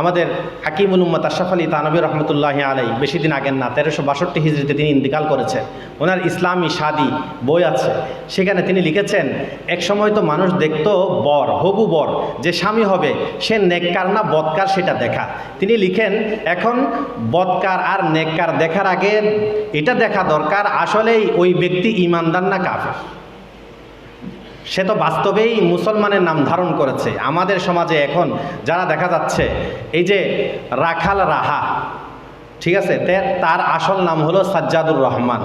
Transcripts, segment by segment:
আমাদের হাকিমুল উম্মত আশরাফ আলী তানবী রহমতুল্লাহ আলাই বেশি দিন আগের না, তেরোশো বাষট্টি হিজড়িতে তিনি ইন্তিকাল করেছেন। ওনার ইসলামী শাদি বই আছে। সেখানে তিনি লিখেছেন, এক সময় তো মানুষ দেখতো বর, হবু বর, যে স্বামী হবে, সে নেককার না বৎকার সেটা দেখা। তিনি লিখেন, এখন বৎকার আর নেককার দেখার আগে এটা দেখা দরকার, আসলেই ওই ব্যক্তি ইমানদার না কাফের। সে তো বাস্তবেই মুসলমানের নাম ধারণ করেছে। আমাদের সমাজে এখন যারা দেখা যাচ্ছে, এই যে রাখাল রাহা, ঠিক আছে? তার আসল নাম হলো সাজ্জাদুর রহমান।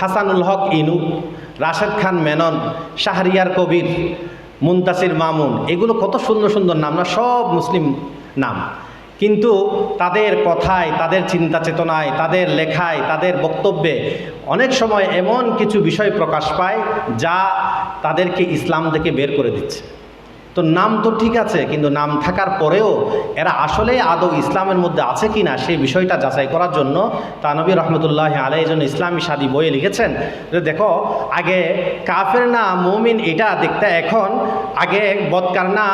হাসানুল হক ইনু, রাশেদ খান মেনন, শাহরিয়ার কবির, মুন্তাসির মামুন, এগুলো কত সুন্দর সুন্দর নাম না? সব মুসলিম নাম। কিন্তু তাদের কথায়, তাদের চিন্তা চেতনায়, তাদের লেখায়, তাদের বক্তব্যে অনেক সময় এমন কিছু বিষয় প্রকাশ পায় যা তাদেরকে ইসলাম থেকে বের করে দিচ্ছে। তো নাম তো ঠিক আছে, কিন্তু নাম থাকার পরেও এরা আসলেই আদৌ ইসলামের মধ্যে আছে কি না সেই বিষয়টা যাচাই করার জন্য তানবী রহমতুল্লাহ আলাই জন্য ইসলামী সাদি বইয়ে লিখেছেন যে দেখো, আগে কাফের না মুমিন এটা দেখতে এখন, আগে বদকার না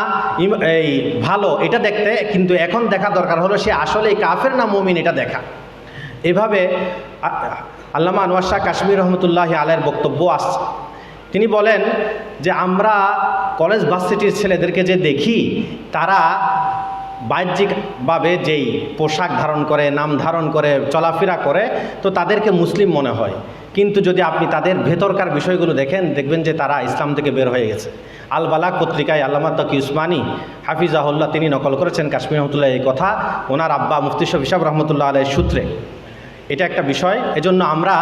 এই ভালো এটা দেখতে, কিন্তু এখন দেখা দরকার হলো সে আসলেই কাফের না মুমিন এটা দেখা। এভাবে আল্লামা আনোয়ার শাহ কাশ্মীর রহমতুল্লাহ আলের বক্তব্য আসছে তিনি বলেন যে আমরা কলেজ ভার্সিটির ছেলেদেরকে যে দেখি, তারা বাহ্যিকভাবে যেই পোশাক ধারণ করে, নাম ধারণ করে, চলাফেরা করে, তো তাদেরকে মুসলিম মনে হয়। কিন্তু যদি আপনি তাদের ভেতরকার বিষয়গুলো দেখেন, দেখবেন যে তারা ইসলাম থেকে বের হয়ে গেছে। আল বালাক পত্রিকায় আল্লামা তকি উসমানী, হাফিজাহুল্লাহ, তিনি নকল করেছেন কাশ্মীর রহমতুল্লাহ এই কথা। ওনার আব্বা মুফতি শফিসাব রহমতুল্লাহ আলের সূত্রে। এটা একটা বিষয়। এজন্য আমরা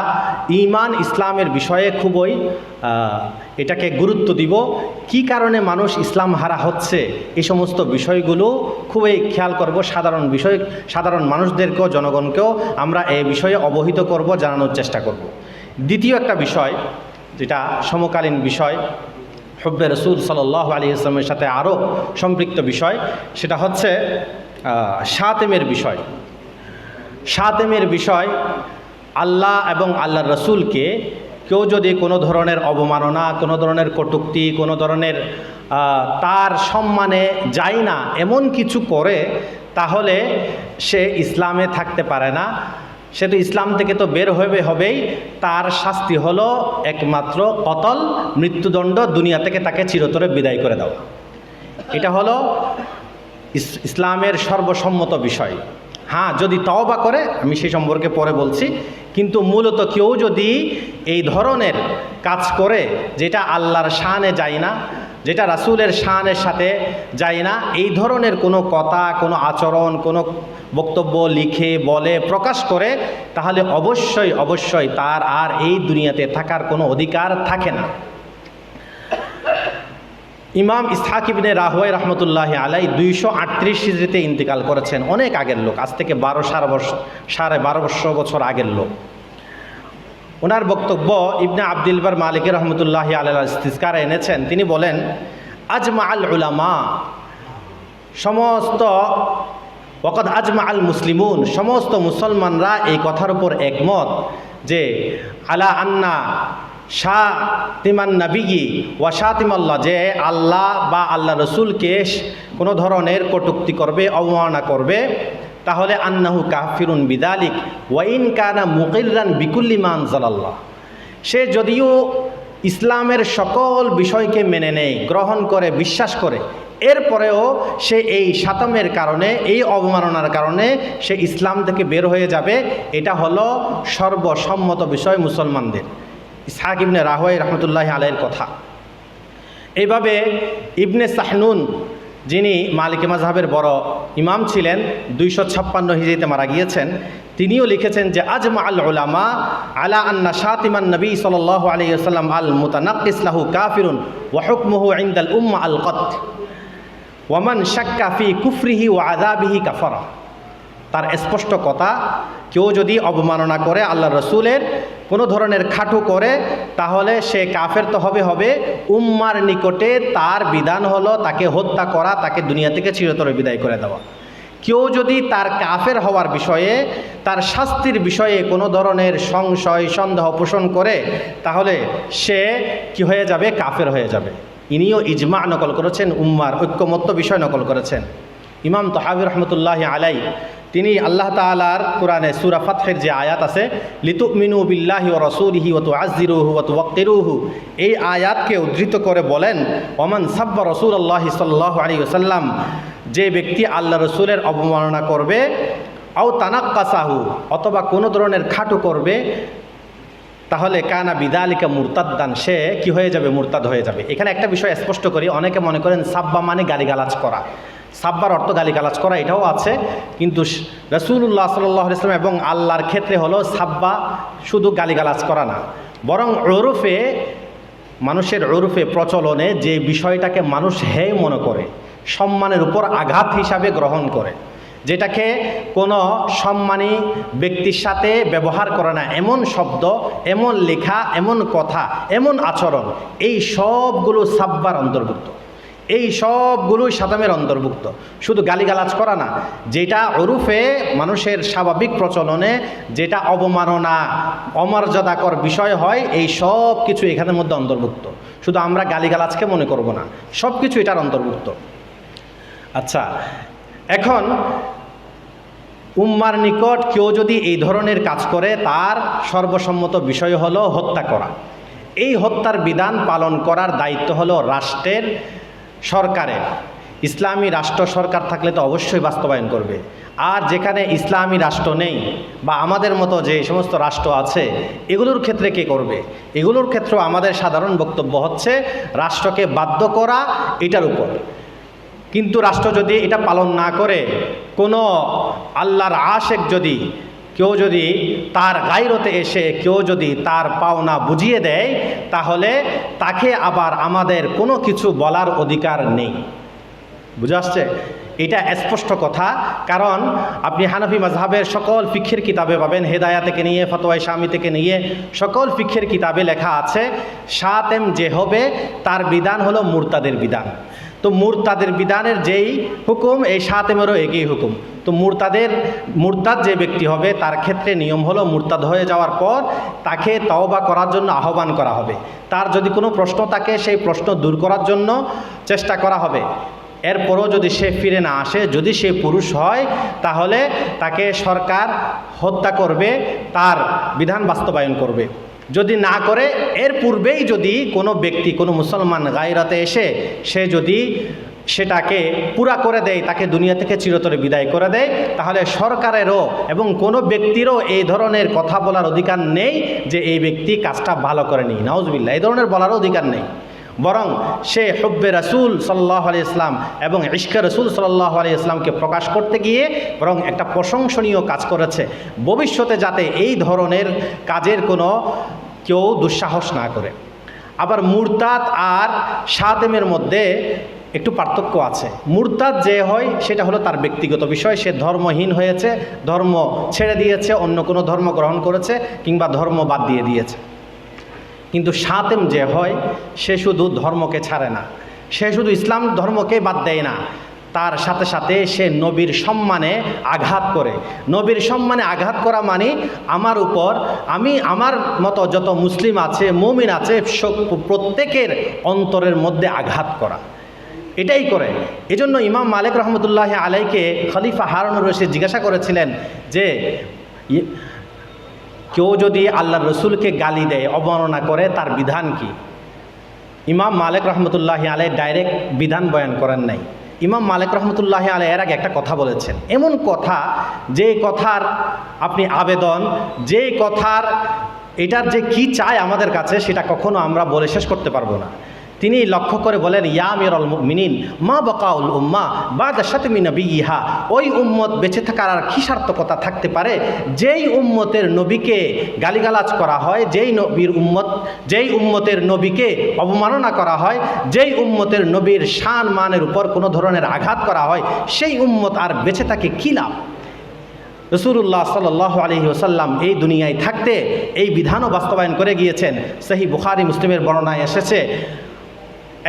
ইমান ইসলামের বিষয়ে খুবই এটাকে গুরুত্ব দিব। কি কারণে মানুষ ইসলাম হারা হচ্ছে? এই সমস্ত বিষয়গুলো খুবই খেয়াল করব। সাধারণ বিষয়, সাধারণ মানুষদেরকেও, জনগণকেও আমরা এই বিষয়ে অবহিত করব, জানানোর চেষ্টা করব। দ্বিতীয় একটা বিষয়, যেটা সমকালীন বিষয়, হব্বে রসুল সাল্লাহ আলী ইসলামের সাথে আরও সম্পৃক্ত বিষয়, সেটা হচ্ছে সাতেমের বিষয়। সাতেমের বিষয়, আল্লাহ এবং আল্লাহ রসুলকে কেউ যদি কোনো ধরনের অবমাননা, কোনো ধরনের কটুক্তি, কোনো ধরনের তার সম্মানে যায় না, এমন কিছু করে, তাহলে সে ইসলামে থাকতে পারে না। সে তো ইসলাম থেকে তো বের হবে হবেই, তার শাস্তি হলো একমাত্র কতল মৃত্যুদণ্ড দুনিয়া থেকে তাকে চিরতরে বিদায় করে দেওয়া। এটা হলো ইসলামের সর্বসম্মত বিষয়। হ্যাঁ যদি তওবা করে, আমি সেই সম্পর্কে পরে বলছি, কিন্তু মূলত কেউ যদি এই ধরনের কাজ করে, যেটা আল্লাহর শানে যায় না, যেটা রাসূলের শানের সাথে যায় না, এই ধরনের কোনো কথা, কোনো আচরণ, কোনো বক্তব্য লিখে, বলে, প্রকাশ করে, তাহলে অবশ্যই অবশ্যই তার আর এই দুনিয়াতে থাকার কোনো অধিকার থাকে না। ইমাম ইসহাক ইবনে রহমতুল্লাহ আলাই দুইশো আটত্রিশ হিজড়িতে ইন্তেকাল করেছেন। অনেক আগের লোক, আজ থেকে বারো সাড়ে বছর সাড়ে বারো বারোশো বছর আগের লোক। ওনার বক্তব্য ইবনে আবদিলবার মালিক রহমতুল্লাহ আলাই ইস্তিস্কার এনেছেন। তিনি বলেন আজমা আল উলামা, সমস্ত ওকদ আজমা আল মুসলিমুন, সমস্ত মুসলমানরা এই কথার উপর একমত যে, আলা আন্না শাহ তিমান নাবিগি ওয়া শাতিমাল্লাহ, যে আল্লাহ বা আল্লাহ রসুলকে কোনো ধরনের কটুক্তি করবে, অবমাননা করবে, তাহলে আন্নাহু কাহফিরুন বিদালিক ওয়াইন কানা মুকিরান বিকুল্লি মান জালাল্লাহ সে যদিও ইসলামের সকল বিষয়কে মেনে নেয়, গ্রহণ করে, বিশ্বাস করে, এরপরেও সে এই সাতমের কারণে, এই অবমাননার কারণে সে ইসলাম থেকে বের হয়ে যাবে, এটা হলো সর্বসম্মত বিষয় মুসলমানদের। ইসহাক ইবনে রাহওয়াই রহমতুল্লাহ আলাইয়ের কথা। এইভাবে ইবনে সাহনুন, যিনি মালিক মাজহাবের বড় ইমাম ছিলেন, দুইশো ছাপ্পান্ন হিজড়িতে মারা গিয়েছেন, তিনিও লিখেছেন যে আজমা আল উলামা আলা আন্না শাতিমান নবী সাল আলী আল মুতানাকিসলাহু কাফিরুন ওয়াহুকমহু ইন্দাল উম্মা আল কত ওয়ামান শাক্কাফি কুফরিহি ও আদাবিহি কাফারা। তার স্পষ্ট কথা, কেউ যদি অবমাননা করে আল্লাহ রসুলের কোনো ধরনের খাটু করে, তাহলে সে কাফের তো হবে হবে। উম্মার নিকটে তার বিধান হলো তাকে হত্যা করা, তাকে দুনিয়া থেকে চিরতরে বিদায় করে দেওয়া। কেউ যদি তার কাফের হওয়ার বিষয়ে, তার শাস্তির বিষয়ে কোনো ধরনের সংশয়, সন্দেহ পোষণ করে, তাহলে সে কি হয়ে যাবে? কাফের হয়ে যাবে। ইনিও ইজমা নকল করেছেন, উম্মার ঐক্যমত্য বিষয় নকল করেছেন। ইমাম তো তহাবির রহমতুল্লাহ আলাই তিনি আল্লাহ তালার কোরআনে সুরা ফাতহের যে আয়াত আছে লিতু মিনু বিল্লাহি ও রসুলহি ও তো আজিরুহু ও তো ওয়াক্তিরুহু এই আয়াতকে উদ্ধৃত করে বলেন, ওমান সাব্বা রসুল আল্লাহ সাল্লাহ আলী ওসাল্লাম যে ব্যক্তি আল্লাহ রসুলের অবমাননা করবে, আও তানাক্কাসাহু, অথবা কোনো ধরনের খাটু করবে, তাহলে কানা বিদালিকা মুরতাদ্দান, সে কি হয়ে যাবে? মুরতাদ হয়ে যাবে। এখানে একটা বিষয় স্পষ্ট করি, অনেকে মনে করেন সাব্বা মানে গালিগালাজ করা। সাব্বার অর্থ গালিগালাজ করা, এটাও আছে। কিন্তু রসুল্লাহ সাল্লাহ ইসলাম এবং আল্লাহর ক্ষেত্রে হলো সাব্বা শুধু গালিগালাজ করা না। বরং ওরফে, মানুষের ওরফে প্রচলনে যে বিষয়টাকে মানুষ হে মনে করে, সম্মানের উপর আঘাত হিসাবে গ্রহণ করে, যেটাকে কোনো সম্মানী ব্যক্তির সাথে ব্যবহার করে না, এমন শব্দ, এমন লেখা, এমন কথা, এমন আচরণ, এই সবগুলো সাব্বার অন্তর্ভুক্ত। এই সবগুলোই সাদামের অন্তর্ভুক্ত। শুধু গালিগালাজ করা না, যেটা ওরুফে মানুষের স্বাভাবিক প্রচলনে যেটা অবমাননা, অমর্যাদাকর বিষয় হয়, এই সব কিছু এখানের মধ্যে অন্তর্ভুক্ত। শুধু আমরা গালিগালাজকে মনে করব না সব কিছু এটার অন্তর্ভুক্ত। আচ্ছা এখন উম্মার নিকট কেউ যদি এই ধরনের কাজ করে, তার সর্বসম্মত বিষয় হলো হত্যা করা। এই হত্যার বিধান পালন করার দায়িত্ব হলো রাষ্ট্রের সরকারের ইসলামী রাষ্ট্র সরকার থাকলে তো অবশ্যই বাস্তবায়ন করবে। আর যেখানে ইসলামী রাষ্ট্র নেই বা আমাদের মতো যে সমস্ত রাষ্ট্র আছে, এগুলোর ক্ষেত্রে কে করবে? এগুলোর ক্ষেত্রেও আমাদের সাধারণ বক্তব্য হচ্ছে রাষ্ট্রকে বাধ্য করা এটার উপর। কিন্তু রাষ্ট্র যদি এটা পালন না করে, কোনো আল্লাহর আশেক যদি কেউ যদি তার গাইরতে এসে কেউ যদি তার পাওনা বুঝিয়ে দেয়, তাহলে তাকে আবার আমাদের কোনো কিছু বলার অধিকার নেই। বুঝে আসছে? এটা স্পষ্ট কথা, কারণ আপনি হানাফি মাজহাবের সকল ফিক্ষের কিতাবে পাবেন, হেদায়া থেকে নিয়ে ফতোয়াই স্বামী থেকে নিয়ে, সকল ফিক্ষের কিতাবে লেখা আছে, সাতেম যে হবে, তার বিধান হলো মুরতাদের বিধান। তো মুরতাদের বিধানের যেই হুকুম, এই সাতেমেরও একই হুকুম। তো মুরতাদের, মুরতাদ যে ব্যক্তি হবে, তার ক্ষেত্রে নিয়ম হলো মুরতাদ হয়ে যাওয়ার পর তাকে তওবা করার জন্য আহ্বান করা হবে। তার যদি কোনো প্রশ্ন থাকে, সেই প্রশ্ন দূর করার জন্য চেষ্টা করা হবে। এরপরও যদি সে ফিরে না আসে, যদি সে পুরুষ হয়, তাহলে তাকে সরকার হত্যা করবে, তার বিধান বাস্তবায়ন করবে। যদি না করে, এর পূর্বেই যদি কোনো ব্যক্তি, কোনো মুসলমান গায়রাতে এসে সে যদি সেটাকে পুরা করে দেয়, তাকে দুনিয়া থেকে চিরতরে বিদায় করে দেয়, তাহলে সরকারেরও এবং কোনো ব্যক্তিরও এই ধরনের কথা বলার অধিকার নেই যে এই ব্যক্তি কাজটা ভালো করেনি। নাউজবিল্লা এই ধরনের বলারও অধিকার নেই। বরং সে হব্বে রসুল সাল্লাহ আলি ইসলাম এবং ইশকে রসুল সাল্লাহ আলি ইসলামকে প্রকাশ করতে গিয়ে বরং একটা প্রশংসনীয় কাজ করেছে। ভবিষ্যতে যাতে এই ধরনের কাজের কোনো কেউ দুঃসাহস না করে। আবার মুরতাদ আর সাতেমের মধ্যে একটু পার্থক্য আছে। মুরতাদ যে হয়, সেটা হলো তার ব্যক্তিগত বিষয়। সে ধর্মহীন হয়েছে, ধর্ম ছেড়ে দিয়েছে, অন্য কোনো ধর্ম গ্রহণ করেছে কিংবা ধর্ম বাদ দিয়ে দিয়েছে। কিন্তু সাতেম যে হয়, সে শুধু ধর্মকে ছাড়ে না। সে শুধু ইসলাম ধর্মকে বাদ দেয় না। তার সাথে সাথে সে নবীর সম্মানে আঘাত করে। নবীর সম্মানে আঘাত করা মানে আমার উপর, আমি আমার মতো যত মুসলিম আছে, মমিন আছে প্রত্যেকের অন্তরের মধ্যে আঘাত করা। এটাই করে। এজন্য ইমাম মালিক রহমতুল্লাহ আলাইকে খলিফা হারুনুর রশিদ জিজ্ঞাসা করেছিলেন যে কেউ যদি আল্লাহ রসুলকে গালি দেয়, অবমাননা করে, তার বিধান কি? ইমাম মালিক রহমতুল্লাহ আলাই ডাইরেক্ট বিধান বয়ান করেন নাই। ইমাম মালিক রহমতুল্লাহ আলে এর আগে একটা কথা বলেছেন। এমন কথা, যে কথার আপনি আবেদন, যে কথার, এটার যে কি চায় আমাদের কাছে, সেটা কখনো আমরা বলে শেষ করতে পারব না। তিনি লক্ষ্য করে বলেন, ইয়া মিরল মিনিন মা বকাউল উম্মা বা দাসাতে মিনবি ইহা ওই উম্মত বেঁচে থাকার আর কী সার্থকতা থাকতে পারে? যেই উম্মতের নবীকে গালিগালাজ করা হয়, যেই নবীর উম্মত, যেই উম্মতের নবীকে অবমাননা করা হয়, যেই উম্মতের নবীর শান মানের উপর কোনো ধরনের আঘাত করা হয়, সেই উম্মত আর বেঁচে থাকে কী লাভ? রসুল্লাহ সাল্লাহ আলহি ওসাল্লাম এই দুনিয়ায় থাকতে এই বিধানও বাস্তবায়ন করে গিয়েছেন। সেই বুখারি মুসলিমের বর্ণনায় এসেছে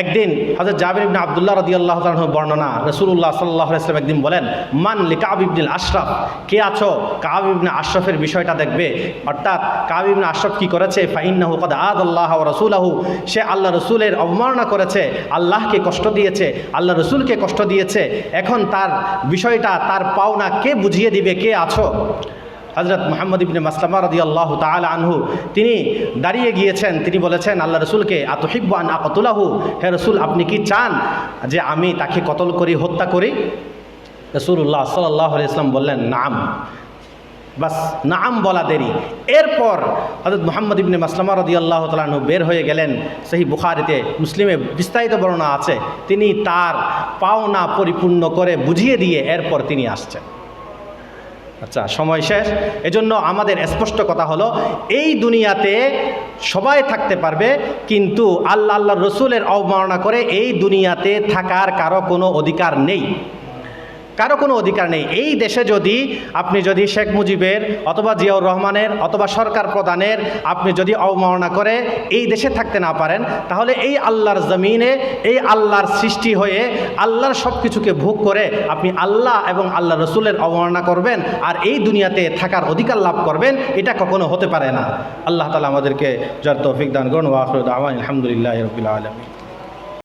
একদিন হজরত জাবির ইবনে আবদুল্লাহ রদি আল্লাহ বর্ণনা রসুল্লাহ সাল্লাহ ইসলাম একদিন বলেন, মান লি কাব ইবনুল আশরাফ? কে আছো? কাব ইবনে আশরফের বিষয়টা দেখবে। অর্থাৎ কাব ইবনে আশরফ কি করেছে? ফাইন্নাহু কদ আদ আল্লাহ রসুলাহু। সে আল্লাহ রসুলের অবমাননা করেছে, আল্লাহকে কষ্ট দিয়েছে, আল্লাহ রসুলকে কষ্ট দিয়েছে। এখন তার বিষয়টা, তার পাওনা কে বুঝিয়ে দিবে? কে আছো? হজরত মোহাম্মদ ইবনে মাসলামা রদি আল্লাহ তাল আনহু, তিনি দাঁড়িয়ে গিয়েছেন। তিনি বলেছেন, আল্লাহ রসুলকে আতহিব্বান আকতুলাহু? হে রসুল, আপনি কি চান যে আমি তাকে কতল করি, হত্যা করি? রসুল্লাহ সাল্লাহ ইসলাম বললেন, নাম। বাস, নাম বলা দেরি। এরপর হজরত মোহাম্মদ ইবনে মাসলামা রদি আল্লাহ তালু বের হয়ে গেলেন। সেই বুখারিতে মুসলিমে বিস্তারিত বর্ণনা আছে। তিনি তার পাওনা পরিপূর্ণ করে বুঝিয়ে দিয়ে এরপর তিনি আসছেন। আচ্ছা সময় শেষ। এজন্য আমাদের স্পষ্ট কথা হলো, এই দুনিয়াতে সবাই থাকতে পারবে, কিন্তু আল্লাহ আল্লাহ রসুলের অবমাননা করে এই দুনিয়াতে থাকার কারও কোনো অধিকার নেই। কারও কোনো অধিকার নেই। এই দেশে যদি আপনি যদি শেখ মুজিবের অথবা জিয়াউর রহমানের অথবা সরকার প্রধানের আপনি যদি অবমাননা করে এই দেশে থাকতে না পারেন, তাহলে এই আল্লাহর জমিনে, এই আল্লাহর সৃষ্টি হয়ে আল্লাহর সব কিছুকে ভোগ করে আপনি আল্লাহ এবং আল্লাহ রসুলের অবমাননা করবেন আর এই দুনিয়াতে থাকার অধিকার লাভ করবেন, এটা কখনো হতে পারে না। আল্লাহ তালা আমাদেরকে যার তৌফিক দান করুন। ওয়াফরুদ আলহামদুলিল্লাহ রবিল আলমী